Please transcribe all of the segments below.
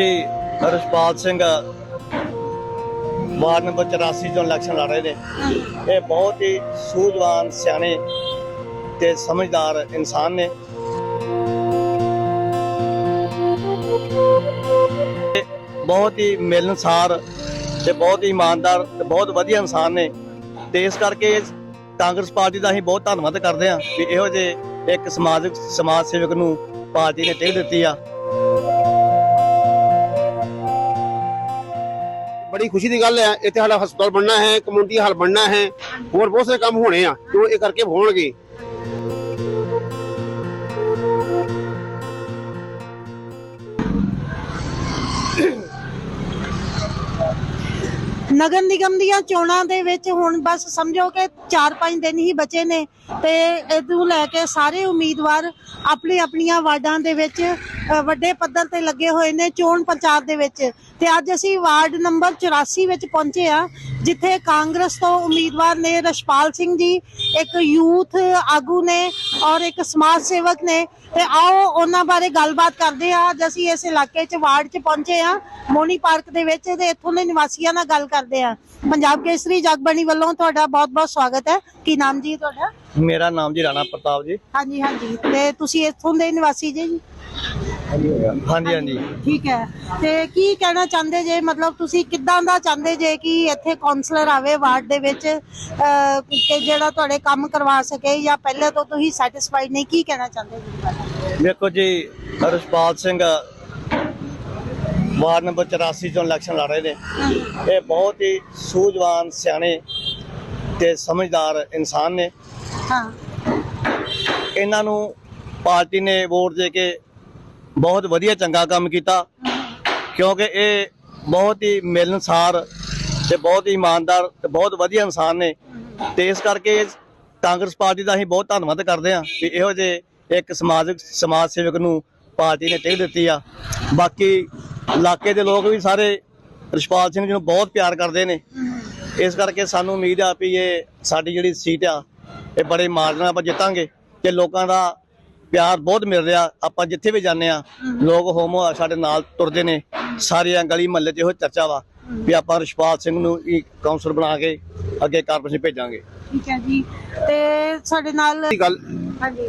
ਜੀ Rashpal Singh, ward number 84 ਤੋਂ election ਲੜ ਰਹੇ ਨੇ। ਇਹ ਬਹੁਤ ਹੀ ਸੂਝਵਾਨ, ਸਿਆਣੇ ਤੇ ਸਮਝਦਾਰ ਇਨਸਾਨ ਨੇ। ਬਹੁਤ ਹੀ ਮਿਲਨਸਾਰ ਤੇ ਬਹੁਤ ਹੀ ਇਮਾਨਦਾਰ ਤੇ ਬਹੁਤ ਵਧੀਆ ਇਨਸਾਨ ਨੇ ਤੇ ਇਸ ਕਰਕੇ ਕਾਂਗਰਸ ਪਾਰਟੀ ਦਾ ਅਸੀਂ ਬਹੁਤ ਧੰਨਵਾਦ ਕਰਦੇ ਹਾਂ ਕਿ ਇਹੋ ਜਿਹੇ ਇੱਕ ਸਮਾਜਿਕ, ਸਮਾਜ ਸੇਵਕ ਨੂੰ ਪਾਰਟੀ ਨੇ ਟਿਕਟ ਦਿੱਤੀ ਆ। ਬੜੀ ਖੁਸ਼ੀ ਦੀ ਗੱਲ ਹੈ, ਇੱਥੇ ਸਾਡਾ ਹਸਪਤਾਲ ਬਣਨਾ ਹੈ ਕਮਿਊਨਿਟੀ ਹਾਲ ਬਣਨਾ ਹੈ, ਹੋਰ ਬਹੁਤ ਸਾਰੇ ਕੰਮ ਹੋਣੇ ਆ, ਜੋ ਇਹ ਕਰਕੇ ਹੋਣਗੇ। ਨਗਰ ਨਿਗਮ ਦੀਆਂ ਚੋਣਾਂ ਦੇ ਵਿੱਚ ਹੁਣ ਬਸ ਸਮਝੋ ਕਿ 4-5 ਦਿਨ ਹੀ ਬਚੇ ਨੇ ਤੇ ਇਹਨੂੰ ਲੈ ਕੇ ਸਾਰੇ ਉਮੀਦਵਾਰ ਆਪਣੀ ਆਪਣੀਆਂ ਵਾਰਡਾਂ ਦੇ ਵਿੱਚ ਵੱਡੇ ਪੱਧਰ ਤੇ ਲੱਗੇ ਹੋਏ ਨੇ ਚੋਣ ਪ੍ਰਚਾਰ ਦੇ ਵਿੱਚ। ਤੇ ਅੱਜ ਅਸੀਂ ਵਾਰਡ ਨੰਬਰ 84 ਵਿੱਚ ਪਹੁੰਚੇ ਆ ਜਿੱਥੇ ਕਾਂਗਰਸ ਤੋਂ ਉਮੀਦਵਾਰ ਨੇ ਰਸ਼ਪਾਲ ਸਿੰਘ ਜੀ, ਇੱਕ ਯੂਥ ਆਗੂ ਨੇ ਔਰ ਇੱਕ ਸਮਾਜ ਸੇਵਕ ਨੇ। ਤੇ ਆਓ ਉਹਨਾਂ ਬਾਰੇ ਗੱਲਬਾਤ ਕਰਦੇ ਆ ਅੱਜ ਅਸੀਂ ਇਸ ਇਲਾਕੇ 'ਚ ਵਾਰਡ 'ਚ ਪਹੁੰਚੇ ਆ ਮੋਨੀ ਪਾਰਕ ਦੇ ਵਿੱਚ ਤੇ ਇੱਥੋਂ ਦੇ ਨਿਵਾਸੀਆਂ ਨਾਲ ਗੱਲ ਕਰਦੇ ਆ ਪੰਜਾਬ ਕੇਸਰੀ ਜਗਬਣੀ ਵੱਲੋਂ ਤੁਹਾਡਾ ਬਹੁਤ-ਬਹੁਤ ਸਵਾਗਤ ਹੈ। ਕੀ ਨਾਮ ਜੀ ਤੁਹਾਡਾ? ਮੇਰਾ ਨਾਮ ਜੀ ਰਾਣਾ ਪ੍ਰਤਾਪ ਜੀ। ਹਾਂਜੀ ਹਾਂਜੀ। ਤੇ ਤੁਸੀਂ ਇੱਥੋਂ ਦੇ ਨਿਵਾਸੀ ਜੀ ਹਾਂਜੀ ਹਾਂਜੀ। ਠੀਕ ਹੈ। ਤੇ ਕੀ ਕਹਿਣਾ ਚਾਹੁੰਦੇ ਜੇ? ਮਤਲਬ ਤੁਸੀਂ ਕਿੱਦਾਂ ਦਾ ਚਾਹੁੰਦੇ ਜੇ ਕਿ ਇੱਥੇ ਕਾਉਂਸਲਰ ਆਵੇ ਵਾਰਡ ਦੇ ਵਿੱਚ ਅਹ, ਕਿ ਜਿਹੜਾ ਤੁਹਾਡੇ ਕੰਮ ਕਰਵਾ ਸਕੇ ਜਾਂ ਪਹਿਲੇ ਤੋਂ ਤੁਸੀਂ ਸੈਟੀਸਫਾਈਡ ਨਹੀਂ ਕੀ ਕਹਿਣਾ ਚਾਹੁੰਦੇ ਜੀ? ਵੇਖੋ ਜੀ ਰਸ਼ਪਾਲ ਸਿੰਘ ਵਾਰਡ ਨੰਬਰ 84 ਤੋਂ ਇਲੈਕਸ਼ਨ ਲੜ ਰਹੇ ਨੇ। ਇਹ ਬਹੁਤ ਹੀ ਸੂਝਵਾਨ ਸਿਆਣੇ ਤੇ ਸਮਝਦਾਰ ਇਨਸਾਨ ਨੇ। ਹਾਂ। ਇਹਨਾਂ ਨੂੰ ਪਾਰਟੀ ਨੇ ਵੋਟ ਦੇ ਕੇ ਬਹੁਤ ਵਧੀਆ ਚੰਗਾ ਕੰਮ ਕੀਤਾ। ਕਿਉਂਕਿ ਇਹ ਬਹੁਤ ਹੀ ਮਿਲਨਸਾਰ ਤੇ ਬਹੁਤ ਹੀ ਇਮਾਨਦਾਰ ਤੇ ਬਹੁਤ ਵਧੀਆ ਇਨਸਾਨ ਨੇ। ਤੇ ਇਸ ਕਰਕੇ ਕਾਂਗਰਸ ਪਾਰਟੀ ਦਾ ਅਸੀਂ ਬਹੁਤ ਧੰਨਵਾਦ ਕਰਦੇ ਹਾਂ ਕਿ ਇਹੋ ਜਿਹੇ ਇੱਕ ਸਮਾਜਿਕ ਸਮਾਜ ਸੇਵਕ ਨੂੰ ਪਾਰਟੀ ਨੇ ਟਿਕਟ ਦਿੱਤੀ ਆ। ਬਾਕੀ ਇਲਾਕੇ ਦੇ ਲੋਕ ਵੀ ਸਾਰੇ ਰਸ਼ਪਾਲ ਸਿੰਘ ਜੀ ਨੂੰ ਬਹੁਤ ਪਿਆਰ ਕਰਦੇ ਨੇ। ਇਸ ਕਰਕੇ ਸਾਨੂੰ ਉਮੀਦ ਆ ਵੀ ਇਹ ਸਾਡੀ ਜਿਹੜੀ ਸੀਟ ਆ ਇਹ ਬੜੇ ਮਾਰਜਨ ਨਾਲ ਆਪਾਂ ਜਿੱਤਾਂਗੇ ਤੇ ਲੋਕਾਂ ਦਾ ਪਿਆਰ ਬਹੁਤ ਮਿਲ ਰਿਹਾ। ਆਪਾਂ ਜਿੱਥੇ ਵੀ ਜਾਂਦੇ ਆ ਲੋਕ ਹੋਮੋ ਸਾਡੇ ਨਾਲ ਤੁਰਦੇ ਨੇ। ਸਾਰੀਆਂ ਗਲੀ ਮਹੱਲੇ 'ਚ ਇਹੋ ਚਰਚਾ ਵਾ ਵੀ ਆਪਾਂ ਰਸ਼ਪਾਲ ਸਿੰਘ ਨੂੰ ਹੀ ਕਾਉਂਸਲ ਬਣਾ ਕੇ ਅੱਗੇ ਕਾਰਪੋਰੇਸ਼ਨ ਭੇਜਾਂਗੇ। ਠੀਕ ਹੈ ਜੀ। ਤੇ ਸਾਡੇ ਨਾਲ ਦੀ ਗੱਲ ਹਾਂਜੀ।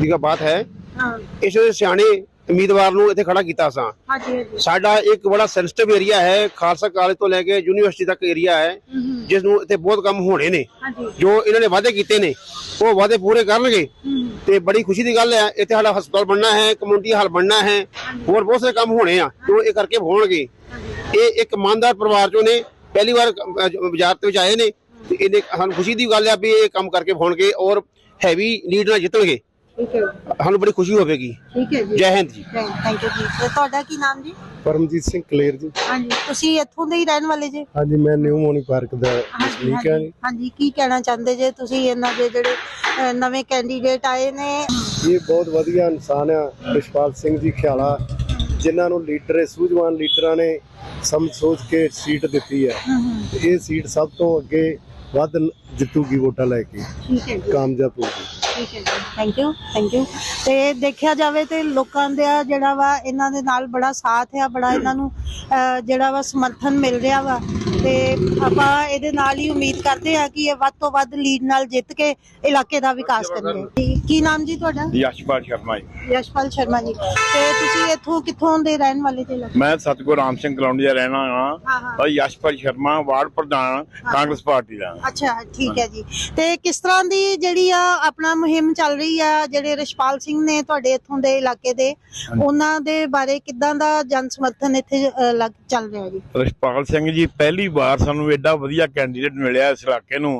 ਦੀ ਗਾ ਬਾਤ ਹੈ। ਹਾਂ। ਇਸ ਦੇ ਸਿਆਣੇ ਉਮੀਦਵਾਰ ਨੂੰ ਇੱਥੇ ਖੜਾ ਕੀਤਾ ਸਾਂ। ਹਾਂਜੀ ਹਾਂਜੀ। ਸਾਡਾ ਇੱਕ ਬੜਾ ਸੈਂਸਿਟਿਵ ਏਰੀਆ ਹੈ ਖਾਲਸਾ ਕਾਲਜ ਤੋਂ ਲੈ ਕੇ ਯੂਨੀਵਰਸਿਟੀ ਤੱਕ ਏਰੀਆ ਹੈ ਜਿਸ ਨੂੰ ਇੱਥੇ ਬਹੁਤ ਕੰਮ ਹੋਣੇ ਨੇ। ਜੋ ਇਹਨਾਂ ਨੇ ਵਾਅਦੇ ਕੀਤੇ ਨੇ ਉਹ ਵਾਅਦੇ ਪੂਰੇ ਕਰਨਗੇ। ਤੇ ਬੜੀ ਖੁਸ਼ੀ ਦੀ ਗੱਲ ਹੈ ਇੱਥੇ ਸਾਡਾ ਹਸਪਤਾਲ ਬਣਨਾ ਹੈ ਕਮਿਊਨਿਟੀ ਹਾਲ ਬਣਨਾ ਹੈ ਹੋਰ ਬਹੁਤ ਸਾਰੇ ਕੰਮ ਹੋਣੇ ਆ ਜੋ ਇਹ ਕਰਕੇ ਹੋਣਗੇ। ਇਹ ਇੱਕ ਇਮਾਨਦਾਰ ਪਰਿਵਾਰ ਚੋਂ ਨੇ ਪਹਿਲੀ ਵਾਰ ਦੇ ਵਿੱਚ ਆਏ ਨੇ ਤੇ ਇਹਨੇ ਸਾਨੂੰ ਖੁਸ਼ੀ ਦੀ ਗੱਲ ਹੈ ਵੀ ਇਹ ਕੰਮ ਕਰਕੇ ਹੋਣਗੇ ਔਰ ਹੈਵੀ ਲੀਡ ਨਾਲ ਜਿੱਤਣਗੇ। ਠੀਕ ਹੈ ਸਾਨੂੰ ਬੜੀ ਖੁਸ਼ੀ ਹੋਵੇਗੀ। ਠੀਕ ਹੈ ਜੀ। ਜੈ ਹਿੰਦ ਜੀ। ਥੈਂਕ ਯੂ ਜੀ। ਤੇ ਤੁਹਾਡਾ ਕੀ ਨਾਮ ਜੀ? ਪਰਮਜੀਤ ਸਿੰਘ ਕਲੇਰ ਜੀ। ਹਾਂਜੀ ਤੁਸੀਂ ਇੱਥੋਂ ਦੇ ਹੀ ਰਹਿਣ ਵਾਲੇ ਜੀ? ਹਾਂਜੀ ਮੈਂ ਨਿਊ ਮੋਨੀ ਪਾਰਕ ਦਾ ਵਸਨੀਕ ਹਾਂ ਜੀ। ਹਾਂਜੀ ਕੀ ਕਹਿਣਾ ਚਾਹੁੰਦੇ ਜੇ ਤੁਸੀਂ ਇਹਨਾਂ ਦੇ ਜਿਹੜੇ ਅਹ, ਨਵੇਂ ਕੈਂਡੀਡੇਟ ਆਏ ਨੇ? ਇਹ ਬਹੁਤ ਵਧੀਆ ਇਨਸਾਨ ਆ ਰਿਸ਼ਪਾਲ ਸਿੰਘ ਜੀ ਖਿਆਲਾ ਜਿਨ੍ਹਾਂ ਨੂੰ ਲੀਡਰ ਸੂਝਵਾਨ ਲੀਡਰਾਂ ਨੇ ਸਮਝ ਸੋਚ ਕੇ ਸੀਟ ਦਿੱਤੀ ਹੈ। ਤੇ ਇਹ ਸੀਟ ਸਭ ਤੋਂ ਅੱਗੇ ਵੱਧ ਜਿੱਤੂਗੀ ਵੋਟਾਂ ਲੈ ਕੇ। ਠੀਕ ਹੈ ਜੀ। ਕਾਮਯਾਬ ਹੋਊਗੀ। ਠੀਕ ਹੈ ਜੀ। ਥੈਂਕ ਯੂ ਥੈਂਕ ਯੂ ਤੇ ਦੇਖਿਆ ਜਾਵੇ ਤੇ ਲੋਕਾਂ ਦਾ ਜਿਹੜਾ ਵਾ ਇਹਨਾਂ ਦੇ ਨਾਲ ਬੜਾ ਸਾਥ ਆ ਬੜਾ ਇਹਨਾਂ ਨੂੰ ਅਹ, ਜਿਹੜਾ ਵਾ ਸਮਰਥਨ ਮਿਲ ਰਿਹਾ ਵਾ। ਤੇ ਆਪਾਂ ਇਹਦੇ ਨਾਲ ਹੀ ਉਮੀਦ ਕਰਦੇ ਆ ਕਿ ਇਹ ਵੱਧ ਤੋਂ ਵੱਧ ਲੀਡ ਨਾਲ ਜਿੱਤ ਕੇ ਇਲਾਕੇ ਦਾ ਵਿਕਾਸ ਕਰਨਗੇ ਕੀ- ਨਾਮ ਜੀ ਤੁਹਾਡਾ? ਯਸ਼ਪਾਲ ਸ਼ਰਮਾ ਜੀ। ਯਸ਼ਪਾਲ ਸ਼ਰਮਾ ਜੀ। ਤੇ ਤੁਸੀਂ ਇੱਥੋਂ ਕਿੱਥੋਂ ਦੇ ਰਹਿਣ ਵਾਲੇ ਤੇ ਮੈਂ ਸਤਗੁਰ ਰਾਮ ਸਿੰਘ ਕਲੌਂਡੀ ਦਾ ਰਹਿਣਾ ਹਾਂ, ਔਰ ਯਸ਼ਪਾਲ ਸ਼ਰਮਾ ਵਾਰਡ ਪ੍ਰਧਾਨ ਕਾਂਗਰਸ ਪਾਰਟੀ ਦਾ। ਅੱਛਾ ਠੀਕ ਹੈ ਜੀ। ਤੇ ਕਿਸ ਤਰ੍ਹਾਂ ਦੀ ਜਿਹੜੀ ਆ ਆਪਣਾ ਮੁਹਿੰਮ ਚੱਲ ਰਹੀ ਆ ਜਿਹੜੇ ਰਿਸ਼ਪਾਲ ਸਿੰਘ ਨੇ ਤੁਹਾਡੇ ਇੱਥੋਂ ਦੇ ਇਲਾਕੇ ਦੇ ਉਹਨਾਂ ਦੇ ਬਾਰੇ ਕਿੱਦਾਂ ਦਾ ਜਨ ਸਮਰਥਨ ਇੱਥੇ ਚੱਲ ਰਿਹਾ ਜੀ? ਰਸ਼ਪਾਲ ਸਿੰਘ ਜੀ ਪਹਿਲੀ ਵਾਰ ਸਾਨੂੰ ਐਡਾ ਵਧੀਆ ਕੈਂਡੀਡੇਟ ਮਿਲਿਆ ਇਸ ਇਲਾਕੇ ਨੂੰ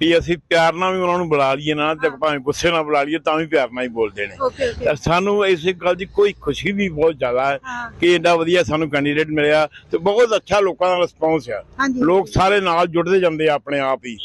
ਵੀ ਅਸੀਂ ਪਿਆਰ ਨਾਲ ਵੀ ਉਹਨਾਂ ਨੂੰ ਬੁਲਾ ਲਈਏ ਨਾ ਤੇ ਭਾਵੇਂ ਗੁੱਸੇ ਨਾਲ ਬੁਲਾ ਲਈਏ ਤਾਂ ਵੀ ਪਿਆਰ ਨਾਲ ਹੀ ਬੋਲਦੇ ਨੇ। ਸਾਨੂੰ ਇਸੇ ਗੱਲ ਦੀ ਕੋਈ ਖੁਸ਼ੀ ਵੀ ਬਹੁਤ ਜ਼ਿਆਦਾ ਹੈ। ਕਿ ਐਡਾ ਵਧੀਆ ਸਾਨੂੰ ਕੈਂਡੀਡੇਟ ਮਿਲਿਆ ਤੇ ਬਹੁਤ ਅੱਛਾ ਲੋਕਾਂ ਦਾ ਰਿਸਪੌਂਸ ਆ। ਲੋਕ ਸਾਰੇ ਨਾਲ ਜੁੜਦੇ ਜਾਂਦੇ ਆ ਆਪਣੇ ਆਪ ਹੀ।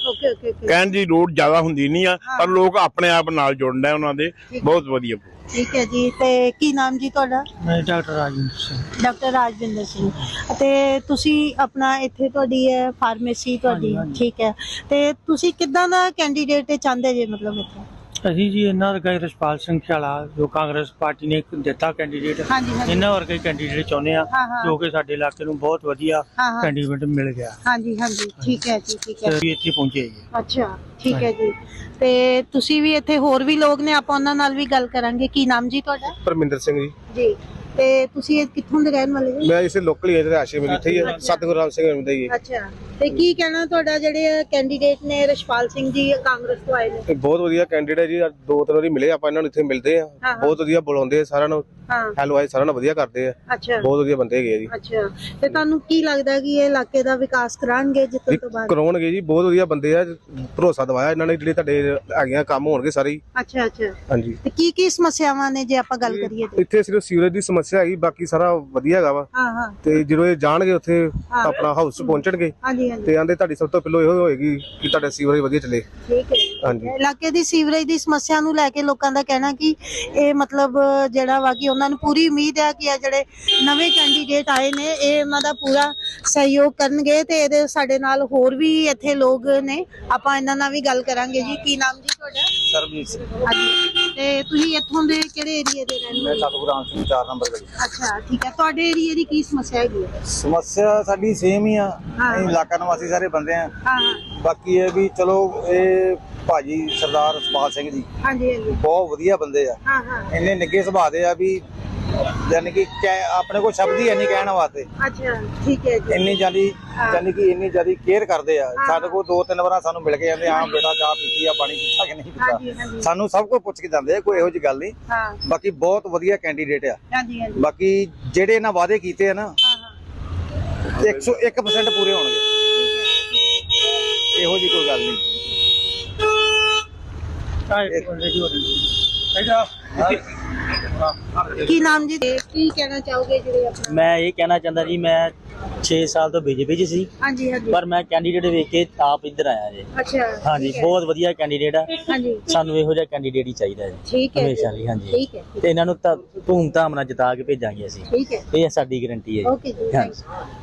ਕਹਿਣ ਦੀ ਲੋੜ ਜ਼ਿਆਦਾ ਹੁੰਦੀ ਨਹੀਂ ਆ ਪਰ ਲੋਕ ਆਪਣੇ ਆਪ ਨਾਲ ਜੁੜਨਾ ਉਹਨਾਂ ਦੇ। ਬਹੁਤ ਵਧੀਆ। ਠੀਕ ਹੈ ਜੀ ਤੇ ਕੀ ਨਾਮ ਜੀ ਤੁਹਾਡਾ? ਮੈਂ ਡਾਕਟਰ ਰਾਜਿੰਦਰ ਸਿੰਘ। ਡਾਕਟਰ ਰਾਜਵਿੰਦਰ ਸਿੰਘ। ਤੇ ਤੁਸੀਂ ਆਪਣਾ ਇੱਥੇ ਤੁਹਾਡੀ ਹੈ ਫਾਰਮੇਸੀ ਤੁਹਾਡੀ ਠੀਕ ਹੈ। ਤੇ ਤੁਸੀਂ ਕਿੱਦਾਂ ਦਾ ਕੈਂਡੀਡੇਟ ਚਾਹੁੰਦੇ ਜੇ ਮਤਲਬ ਇੱਥੇ? ਅਸੀਂ ਜੀ ਇਹਨਾਂ ਵਰਗਾ ਹੀ ਰਛਪਾਲ ਸਿੰਘ ਖਿਆਲਾ ਜੋ ਕਾਂਗਰਸ ਪਾਰਟੀ ਨੇ ਇੱਕ ਦਿੱਤਾ ਕੈਂਡੀਡੇਟ ਹਾਂਜੀ ਹਾਂਜੀ। ਇਹਨਾਂ ਵਰਗਾ ਹੀ ਕੈਂਡੀਡੇਟ ਚਾਹੁੰਦੇ ਆ ਹਾਂ, ਹਾਂ। ਜੋ ਕਿ ਸਾਡੇ ਇਲਾਕੇ ਨੂੰ ਬਹੁਤ ਵਧੀਆ ਹਾਂ, ਹਾਂ। ਕੈਂਡੀਡੇਟ ਮਿਲ ਗਿਆ। ਹਾਂਜੀ ਹਾਂਜੀ। ਠੀਕ ਹੈ ਜੀ ਠੀਕ ਹੈ। ਤੇ ਅਸੀਂ ਇੱਥੇ ਪਹੁੰਚੇ ਜੀ। ਅੱਛਾ ਠੀਕ ਹੈ ਜੀ। ਤੇ ਤੁਸੀਂ ਵੀ ਇੱਥੇ ਹੋਰ ਵੀ ਲੋਕ ਨੇ ਆਪਾਂ ਉਹਨਾਂ ਨਾਲ ਵੀ ਗੱਲ ਕਰਾਂਗੇ। ਕੀ ਨਾਮ ਜੀ ਤੁਹਾਡਾ? ਪਰਮਿੰਦਰ ਸਿੰਘ ਜੀ। ਜੀ। ਤੇ ਤੁਸੀਂ ਇਹ ਕਿੱਥੋਂ ਦੇ ਰਹਿਣ ਵਾਲੇ ਜੀ ਮੈਂ ਇਸੇ ਲੋਕਲ ਹੀ ਹਾਂ ਜਿਹੜੇ ਆਸ਼ੇ ਮੇਰੀ ਇੱਥੇ ਹੀ। ਹੈ ਸਤਿਗੁਰੂ ਰਾਮ ਸਿੰਘ ਰਹਿੰਦਾ ਜੀ। ਅੱਛਾ। ਤੇ ਕੀ ਕਹਿਣਾ ਤੁਹਾਡਾ ਜਿਹੜੇ ਕੈਂਡੀਡੇਟ ਨੇ ਰਸ਼ਪਾਲ ਸਿੰਘ ਜੀ ਕਾਂਗਰਸ ਤੋਂ ਆਏ ਨੇ? ਇਹ ਬਹੁਤ ਵਧੀਆ ਕੈਂਡੀਡੇਟ ਜੀ ਦੋ ਤਿੰਨ ਵਾਰੀ ਮਿਲੇ ਆਪਾਂ ਇਹਨਾਂ ਨੂੰ ਇੱਥੇ ਮਿਲਦੇ ਆ। ਹਾਂ। ਬਹੁਤ ਵਧੀਆ ਬੁਲਾਉਂਦੇ ਆ ਸਾਰਿਆਂ ਨੂੰ ਹਾਂ। ਹੈਲੋ ਆਏ ਸਾਰਿਆਂ ਨੂੰ ਵਧੀਆ ਕਰਦੇ ਆ। ਅੱਛਾ। ਬਹੁਤ ਵਧੀਆ ਬੰਦੇ ਹੈਗੇ ਆ ਜੀ। ਅੱਛਾ। ਤੇ ਤੁਹਾਨੂੰ ਕੀ ਲੱਗਦਾ ਕਿ ਇਹ ਇਲਾਕੇ ਦਾ ਵਿਕਾਸ ਕਰਾਂਗੇ ਜਿੱਤਣ ਤੋਂ ਬਾਅਦ? ਕਰਾਉਣਗੇ ਜੀ ਬਹੁਤ ਵਧੀਆ ਬੰਦੇ ਆ ਭਰੋਸਾ ਦਵਾਇਆ ਇਹਨਾਂ ਨੇ ਜਿਹੜੇ ਤੁਹਾਡੇ ਹੈਗੀਆਂ ਕੰਮ ਹੋਣਗੇ ਸਾਰੇ ਹੀ। ਅੱਛਾ ਅੱਛਾ। ਹਾਂਜੀ। ਤੇ ਕੀ ਕੀ ਸਮੱਸਿਆਵਾਂ ਨੇ ਜੇ ਆਪਾਂ ਗੱਲ ਕਰੀਏ ਤੇ? ਇੱਥੇ ਸਿਰਫ ਸੀਵਰੇਜ ਦੀ ਸਮੱਸਿਆ ਹੈਗੀ ਬਾਕੀ ਸਾਰਾ ਵਧੀਆ ਹੈਗਾ ਵਾ। ਹਾਂ ਹਾਂ। ਤੇ ਜਦੋਂ ਇਹ ਜਾਣਗੇ ਉੱਥੇ। ਆਪਣਾ ਹਾਊਸ ਪਹੁੰਚਣਗੇ। ਹਾਂਜੀ ਹਾਂਜੀ। ਤੇ ਆਂਦੇ ਤੁਹਾਡੀ ਸਭ ਤੋਂ ਪਹਿਲਾਂ ਇਹੋ ਹੋਏਗੀ ਕਿ ਤੁਹਾਡਾ ਸੀਵਰੇਜ ਵਧੀਆ ਚੱਲੇ। ਠੀਕ ਹੈ ਹਾਂਜੀ। ਇਲਾਕੇ ਦੀ ਸੀਵਰੇਜ ਦੀ ਸਮੱਸਿਆ ਨੂੰ ਲੈ ਕੇ ਲੋਕਾਂ ਦਾ ਕਹਿਣਾ ਕਿ ਇਹ ਮਤਲਬ ਜਿਹੜਾ ਵਾ ਕਿ ਉਹਨਾਂ ਨੂੰ ਪੂਰੀ ਉਮੀਦ ਹੈ ਕਿ ਇਹ ਜਿਹੜੇ ਨਵੇਂ ਕੈਂਡੀਡੇਟ ਆਏ ਨੇ ਇਹ ਉਹਨਾਂ ਦਾ ਪੂਰਾ ਸਹਿਯੋਗ ਕਰਨਗੇ ਤੇ ਇਹਦੇ ਸਾਡੇ ਨਾਲ ਹੋਰ ਵੀ ਇੱਥੇ ਲੋਕ ਨੇ। ਆਪਾਂ ਇਹਨਾਂ ਨਾਲ ਵੀ ਗੱਲ ਕਰਾਂਗੇ ਜੀ। ਕੀ ਨਾਮ ਜੀ ਤੁਹਾਡਾ? ਸਰਬਜੀਤ ਸਿੰਘ। ਹਾਂਜੀ। ਤੇ ਤੁਸੀਂ ਇੱਥੋਂ ਦੇ ਕਿਹੜੇ ਏਰੀਆ ਦੇ ਰਹਿਣ ਵਾਲੇ ਸਤਿਗੁਰਾਂ ਸਿੰਘ 4 ਨੰਬਰ ਗਲੀ ਅੱਛਾ ਠੀਕ ਹੈ। ਤੁਹਾਡੇ ਏਰੀਆ ਦੀ ਕੀ ਸਮੱਸਿਆ ਹੈਗੀ ਹੈ? ਸਮੱਸਿਆ ਸਾਡੀ ਸੇਮ ਹੀ ਆ। ਹਾਂ। ਅਸੀਂ ਇਲਾਕਾ ਨਿਵਾਸੀ ਸਾਰੇ ਬੰਦੇ ਆ। ਹਾਂ ਹਾਂ। ਬਾਕੀ ਇਹ ਵੀ ਚਲੋ ਇਹ ਭਾਜੀ ਸਰਦਾਰ ਰਛਪਾਲ ਸਿੰਘ ਜੀ। ਹਾਂਜੀ ਹਾਂਜੀ। ਬਹੁਤ ਵਧੀਆ ਬੰਦੇ ਆ। ਹਾਂ ਹਾਂ। ਇੰਨੇ ਨਿੱਗੇ ਸੁਭਾਅ ਦੇ ਆ ਵੀ ਯਾਨੀ ਕਿ ਕਹਿ- ਆਪਣੇ ਕੋਲ ਸ਼ਬਦ ਹੀ ਹੈ ਨਹੀਂ ਕਹਿਣ ਵਾਸਤੇ। ਅੱਛਾ ਠੀਕ ਹੈ ਜੀ। ਇੰਨੀ ਜਿਆਦੀ ਹਾਂ। ਯਾਨੀ ਕਿ ਇੰਨੀ ਜਿਆਦੀ ਕੇਅਰ ਕਰਦੇ ਆ। ਹਾਂ। ਸਾਡੇ ਕੋਲ ਦੋ ਤਿੰਨ ਵਾਰਾਂ ਸਾਨੂੰ ਮਿਲ ਕੇ ਜਾਂਦੇ ਆ ਬੇਟਾ ਚਾਹ ਪੀਤੀ ਆ ਪਾਣੀ ਪੀਤਾ ਕਿ ਨਹੀਂ ਹਾਂਜੀ, ਪੀਤਾ। ਹਾਂਜੀ। ਸਾਨੂੰ ਸਭ ਕੁਝ ਪੁੱਛ ਕੇ ਜਾਂਦੇ ਆ ਕੋਈ ਇਹੋ ਜਿਹੀ ਗੱਲ ਨਹੀਂ। ਹਾਂ। ਬਾਕੀ ਬਹੁਤ ਵਧੀਆ ਕੈਂਡੀਡੇਟ ਆ। ਹਾਂਜੀ ਹਾਂਜੀ। ਬਾਕੀ ਜਿਹੜੇ ਇਹਨਾਂ ਵਾਅਦੇ ਕੀਤੇ ਆ ਨਾ ਹਾਂ ਹਾਂ। 101% ਪੂਰੇ ਹੋਣਗੇ। ਇਹੋ ਜਿਹੀ ਕੋਈ ਗੱਲ ਨਹੀਂ। ਕੀ ਨਾਮ ਜੀ? ਤੇ ਕੀ ਕਹਿਣਾ ਚਾਹੋਗੇ ਜਿਹੜੇ ਆਪਣਾ ਮੈਂ ਇਹ ਕਹਿਣਾ ਚਾਹੁੰਦਾ ਜੀ ਮੈਂ 6 ਸਾਲ ਤੋਂ ਬੀਜੇਪੀ 'ਚ ਸੀ ਹਾਂਜੀ ਹਾਂਜੀ। ਪਰ ਮੈਂ ਕੈਂਡੀਡੇਟ ਵੇਖ ਕੇ ਆਪ ਇੱਧਰ ਆਇਆ ਜੀ। ਅੱਛਾ। ਹਾਂਜੀ ਠੀਕ ਹੈ। ਬਹੁਤ ਵਧੀਆ ਕੈਂਡੀਡੇਟ ਆ। ਹਾਂਜੀ। ਸਾਨੂੰ ਇਹੋ ਜਿਹਾ ਕੈਂਡੀਡੇਟ ਹੀ ਚਾਹੀਦਾ ਜੀ ਠੀਕ ਹੈ। ਹਮੇਸ਼ਾ ਲਈ ਹਾਂਜੀ। ਠੀਕ ਹੈ। ਤੇ ਇਹਨਾਂ ਨੂੰ ਤਾਂ ਧੂਮ ਧਾਮ ਨਾਲ ਜਿਤਾ ਕੇ ਭੇਜਾਂਗੇ ਅਸੀਂ। ਠੀਕ ਹੈ। ਇਹ ਸਾਡੀ ਗਾਰੰਟੀ ਹੈ ਜੀ। ਓਕੇ ਜੀ ਹਾਂਜੀ। you.